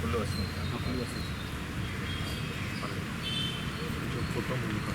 불러왔습니다. 아, 불러왔습니다. 저 보통 보니까.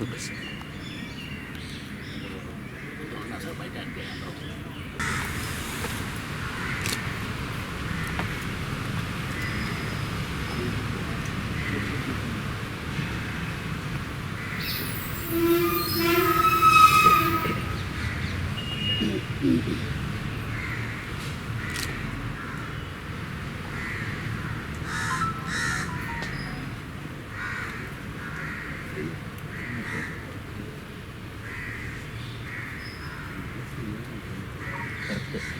Lucas.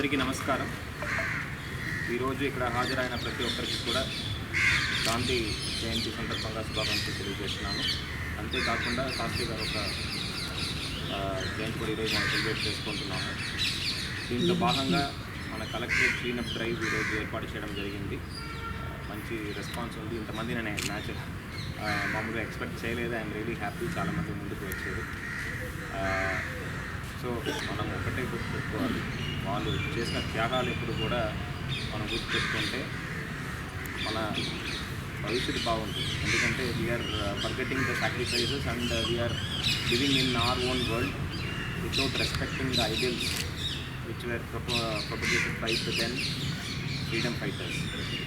అందరికీ నమస్కారం. ఈరోజు ఇక్కడ హాజరైన ప్రతి ఒక్కరికి కూడా గాంధీ జయంతి సందర్భంగా శుభాకాంక్షలు తెలియజేస్తున్నాను. అంతేకాకుండా శాస్త్రి గారు ఒక జయంతి కూడా ఈరోజు మనం సెలబ్రేట్ చేసుకుంటున్నాము. దీంట్లో భాగంగా మన కలెక్టరేట్ క్లీనప్ డ్రైవ్ ఈరోజు ఏర్పాటు చేయడం జరిగింది. మంచి రెస్పాన్స్ ఉంది. ఇంతమంది నేను మ్యాచ్ మామూలుగా ఎక్స్పెక్ట్ చేయలేదు. I'm really happy. చాలామంది ముందుకు వచ్చారు. సో మనం ఒకటే వాళ్ళు చేసిన త్యాగాలు ఎప్పుడు కూడా మనం గుర్తుపెట్టుకుంటే మన భవిష్యత్తు బాగుంటుంది. ఎందుకంటే we're forgetting the sacrifices and we're living in our own world without respecting the ideals which were propagated by the then freedom fighters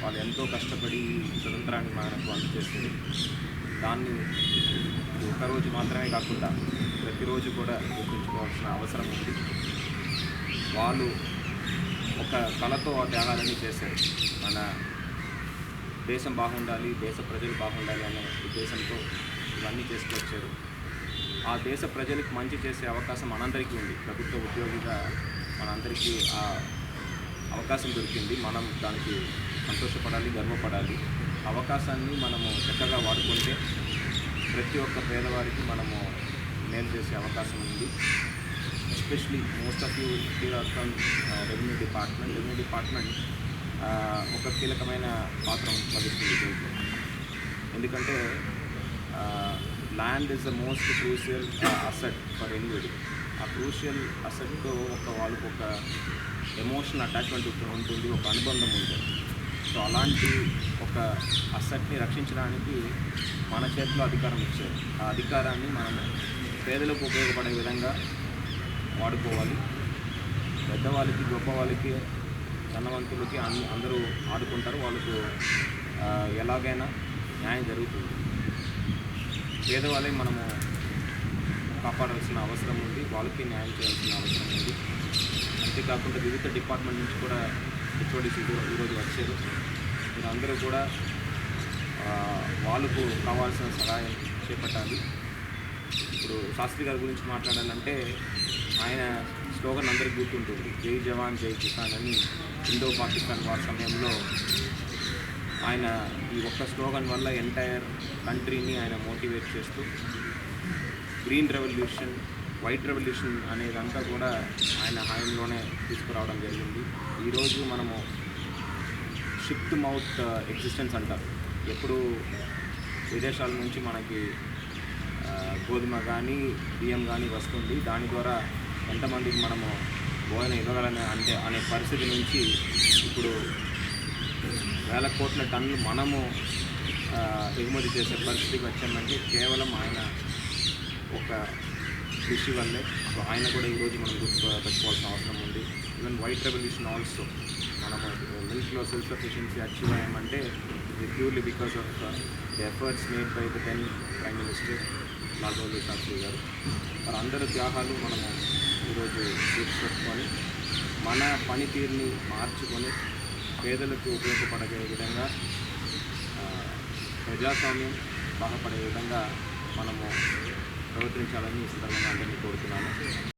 వాళ్ళు ఎంతో కష్టపడి స్వతంత్రాన్ని మనకు అందజేస్తుంది దాన్ని ఒకరోజు మాత్రమే కాకుండా ప్రతిరోజు కూడా గుర్తుంచుకోవాల్సిన అవసరం ఉంది. వాళ్ళు ఒక కళతో ఆ త్యాగాలన్నీ చేశారు. మన దేశం బాగుండాలి దేశ ప్రజలు బాగుండాలి అనే ఉద్దేశంతో ఇవన్నీ చేసుకొచ్చారు ఆ దేశ ప్రజలకు మంచి చేసే అవకాశం మనందరికీ ఉంది. ప్రభుత్వ ఉద్యోగిగా మనందరికీ ఆ అవకాశం దొరికింది. మనం దానికి సంతోషపడాలి గర్వపడాలి. అవకాశాన్ని మనము చక్కగా వాడుకుంటే ప్రతి ఒక్క పేదవారికి మనము మేలు చేసే అవకాశం ఉంది. Especially most of you here from revenue department revenue department ఒక కీలకమైన పాత్ర వహిస్తుంది దీంట్లో. ఎందుకంటే land is the most crucial asset for anybody ఆ క్రూషియల్ అసెట్తో ఒక వాళ్ళకు ఒక ఎమోషనల్ అటాచ్మెంట్ ఉంటుంది ఒక అనుబంధం ఉంటుంది. సో అలాంటి ఒక అసెట్ని రక్షించడానికి మన చేతిలో అధికారం ఇచ్చారు. ఆ అధికారాన్ని మనం పేదలకు ఉపయోగపడే విధంగా వాడుకోవాలి. పెద్దవాళ్ళకి గొప్ప వాళ్ళకి ధనవంతులకి అన్ని అందరూ ఆడుకుంటారు వాళ్ళకు ఎలాగైనా న్యాయం జరుగుతుంది. పేదవాళ్ళే మనము కాపాడాల్సిన అవసరం ఉంది. వాళ్ళకి న్యాయం చేయాల్సిన అవసరం ఉంది. అంతేకాకుండా వివిధ డిపార్ట్మెంట్ నుంచి కూడా హెచ్ఓడిసి ఈరోజు వచ్చారు. మీరందరూ అందరూ కూడా వాళ్ళకు కావాల్సిన సహాయం చేపట్టాలి. ఇప్పుడు శాస్త్రి గారి గురించి మాట్లాడాలంటే ఆయన స్లోగన్ అందరికి గుర్తుంటుంది. జై జవాన్ జై కిసాన్ అని ఇండో పాకిస్తాన్ వార్ సమయంలో ఆయన ఈ ఒక్క స్లోగన్ వల్ల ఎంటైర్ కంట్రీని ఆయన మోటివేట్ చేస్తూ గ్రీన్ రెవల్యూషన్ వైట్ రెవల్యూషన్ అనేదంతా కూడా ఆయన హాయంలోనే తీసుకురావడం జరిగింది. ఈరోజు మనము షిఫ్ట్ మౌత్ ఎగ్జిస్టెన్స్ అంటారు. ఎప్పుడు విదేశాల నుంచి మనకి గోధుమ కానీ బియ్యం కానీ వస్తుంది. దాని ద్వారా ఎంతమందికి మనము భోజనం ఇవ్వగలనే అంటే అనే పరిస్థితి నుంచి ఇప్పుడు వేల కోట్ల టన్నులు మనము ఎగుమతి చేసే పరిస్థితికి వచ్చామంటే కేవలం ఆయన ఒక కృషి వల్లే. సో ఆయన కూడా ఈరోజు మనం గుర్తు పెట్టుకోవాల్సిన అవసరం ఉంది. ఈవెన్ వైట్ రెవల్యూషన్ ఆల్సో మనము మిల్క్లో సెల్ఫ్ ఎఫిషియన్సీ అచీవ్ అయ్యామంటే ఇది purely because of the efforts made by the then prime minister Lal Bahadur Shastri garu. మరి త్యాగాలు మనము ఈరోజు గుర్తుపెట్టుకొని మన పనితీరుని మార్చుకొని పేదలకు ఉపయోగపడే విధంగా ప్రజాస్వామ్యం బాగుపడే విధంగా మనము ప్రవర్తించాలని ఈ సందర్భంగా అందరినీ కోరుతున్నాము